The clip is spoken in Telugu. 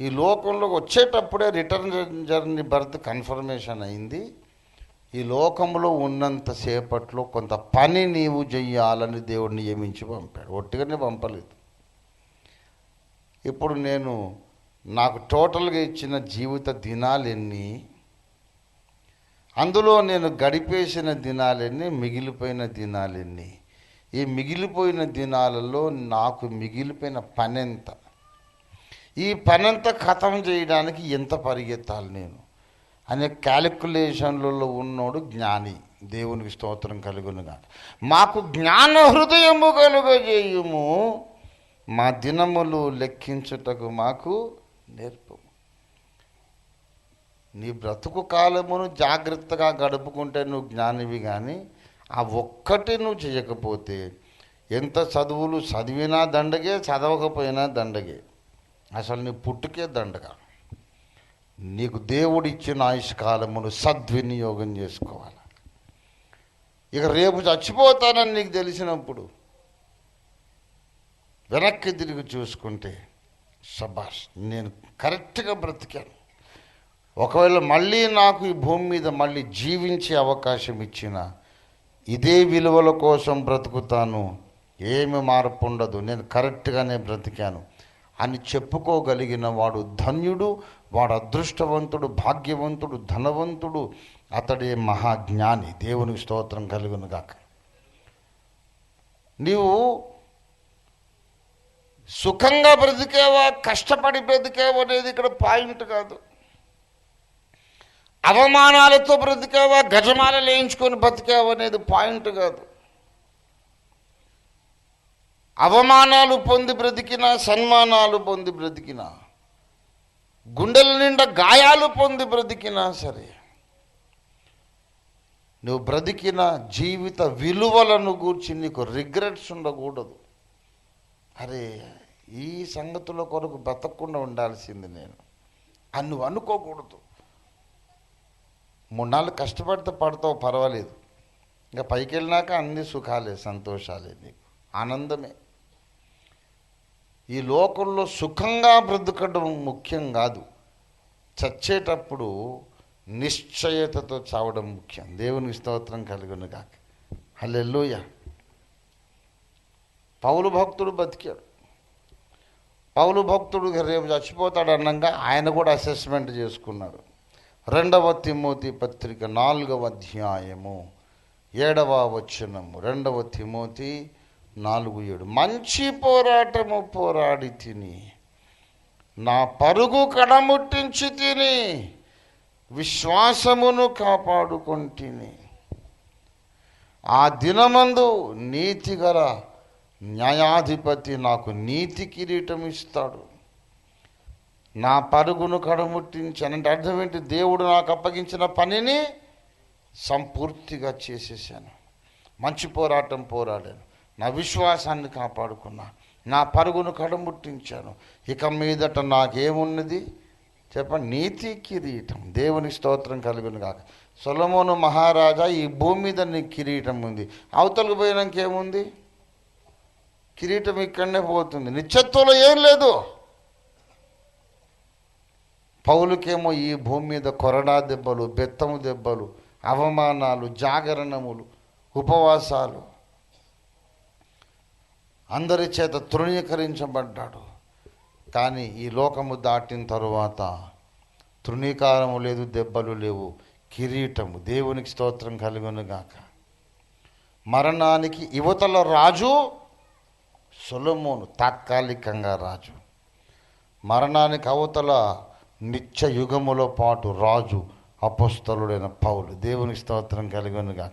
ఈ లోకంలో వచ్చేటప్పుడే రిటర్న్ జర్నీ బర్త్ కన్ఫర్మేషన్ అయింది. ఈ లోకంలో ఉన్నంతసేపట్లో కొంత పని నీవు చెయ్యాలని దేవుడు నియమించి పంపాడు. ఒట్టిగానే పంపలేదు. ఇప్పుడు నేను నాకు టోటల్గా ఇచ్చిన జీవిత దినాలన్ని అందులో నేను గడిపేసిన దినాలెన్ని మిగిలిపోయిన దినాలెన్ని ఈ మిగిలిపోయిన దినాలలో నాకు మిగిలిపోయిన పని ఎంత ఈ పనంతా ఖతం చేయడానికి ఎంత పరిగెత్తాలి నేను? అనే క్యాలిక్యులేషన్లలో ఉన్నోడు జ్ఞాని. దేవునికి స్తోత్రం కలుగునుగా మాకు జ్ఞాన హృదయము కలుగజేయుము. మా దినములు లెక్కించుటకు మాకు నేర్పు. నీ బ్రతుకు కాలమును జాగ్రత్తగా గడుపుకుంటే నువ్వు జ్ఞానివి కానీ ఆ ఒక్కటి నువ్వు చేయకపోతే ఎంత చదువులు చదివినా దండగే చదవకపోయినా దండగే. అసలు నీ పుట్టుకే దండగా. నీకు దేవుడిచ్చిన ఆయుష్కాలమును సద్వినియోగం చేసుకోవాలి. ఇక రేపు చచ్చిపోతానని నీకు తెలిసినప్పుడు వెనక్కి తిరిగి చూసుకుంటే సబాష్ నేను కరెక్ట్గా బ్రతికాను. ఒకవేళ మళ్ళీ నాకు ఈ భూమి మీద మళ్ళీ జీవించే అవకాశం ఇచ్చిన ఇదే విలువల కోసం బ్రతుకుతాను ఏమి మార్పు ఉండదు. నేను కరెక్ట్గానే బ్రతికాను. అని చెప్పుకోగలిగిన వాడు ధన్యుడు వాడు అదృష్టవంతుడు భాగ్యవంతుడు ధనవంతుడు. అతడే మహాజ్ఞాని. దేవునికి స్తోత్రం కలుగునుగాక నీవు సుఖంగా బ్రతికేవా కష్టపడి బ్రతికేవా అనేది ఇక్కడ పాయింట్ కాదు. అవమానాలతో బ్రతికేవా గజమాల లేయించుకొని బ్రతికేవా అనేది పాయింట్ కాదు. అవమానాలు పొంది బ్రతికినా సన్మానాలు పొంది బ్రతికినా గుండెల నిండా గాయాలు పొంది బ్రతికినా సరే నువ్వు బ్రతికిన జీవిత విలువలను గూర్చి నీకు రిగ్రెట్స్ ఉండకూడదు. అరే ఈ సంగతుల కొరకు బ్రతకకుండా ఉండాల్సింది నేను. అని నువ్వు అనుకోకూడదు. మూడు నాలుగు కష్టపడితే పడతావు పర్వాలేదు. ఇంకా పైకి వెళ్ళినాక అన్ని సుఖాలే సంతోషాలే నీకు. ఆనందమే. ఈ లోకంలో సుఖంగా బ్రతకడం ముఖ్యం కాదు. చచ్చేటప్పుడు నిశ్చయతతో చావడం ముఖ్యం. దేవునికి స్తోత్రం కలుగును కాక హల్లెలూయ. పౌలు భక్తుడు బతికాడు. పౌలు భక్తుడు రేపు చచ్చిపోతాడు అన్నంగా ఆయన కూడా అసెస్మెంట్ చేసుకున్నాడు. రెండవ తిమోతి పత్రిక నాలుగవ అధ్యాయము ఏడవ వచనము రెండవ తిమోతి నాలుగు ఏడు. మంచి పోరాటము పోరాడి తిని నా పరుగు కడముట్టించి తిని విశ్వాసమును కాపాడుకొంటిని ఆ దినమందు నీతిగల న్యాయాధిపతి నాకు నీతి కిరీటం ఇస్తాడు నా పరుగును కడముట్టించాను అంటే అర్థం ఏంటి? దేవుడు నాకు అప్పగించిన పనిని సంపూర్తిగా చేసేసాను. మంచి పోరాటం పోరాడాను. నా విశ్వాసాన్ని కాపాడుకున్నా. నా పరుగును కడముట్టించాను. ఇక మీదట నాకేమున్నది? చెప్పండి. నీతి కిరీటం. దేవుని స్తోత్రం కలుగును కాక సొలమోను మహారాజా ఈ భూమి మీద నీ కిరీటం ఉంది. అవతలకు పోయినాక ఏముంది? కిరీటం ఇక్కడనే పోతుంది. నిత్యత్వంలో ఏం లేదు. పౌలుకేమో ఈ భూమి మీద కొరడా దెబ్బలు బెత్తము దెబ్బలు అవమానాలు జాగరణములు ఉపవాసాలు అందరి చేత తృణీకరించబడ్డాడు. కానీ ఈ లోకము దాటిన తరువాత తృణీకారము లేదు దెబ్బలు లేవు. కిరీటము. దేవునికి స్తోత్రం కలుగునుగాక మరణానికి యువతల రాజు సొలమోను తాత్కాలికంగా రాజు. మరణానికి అవతల నిత్య యుగములో పాటు రాజు అపస్తలుడైన పౌలు. దేవునికి స్తోత్రం కలిగనుగా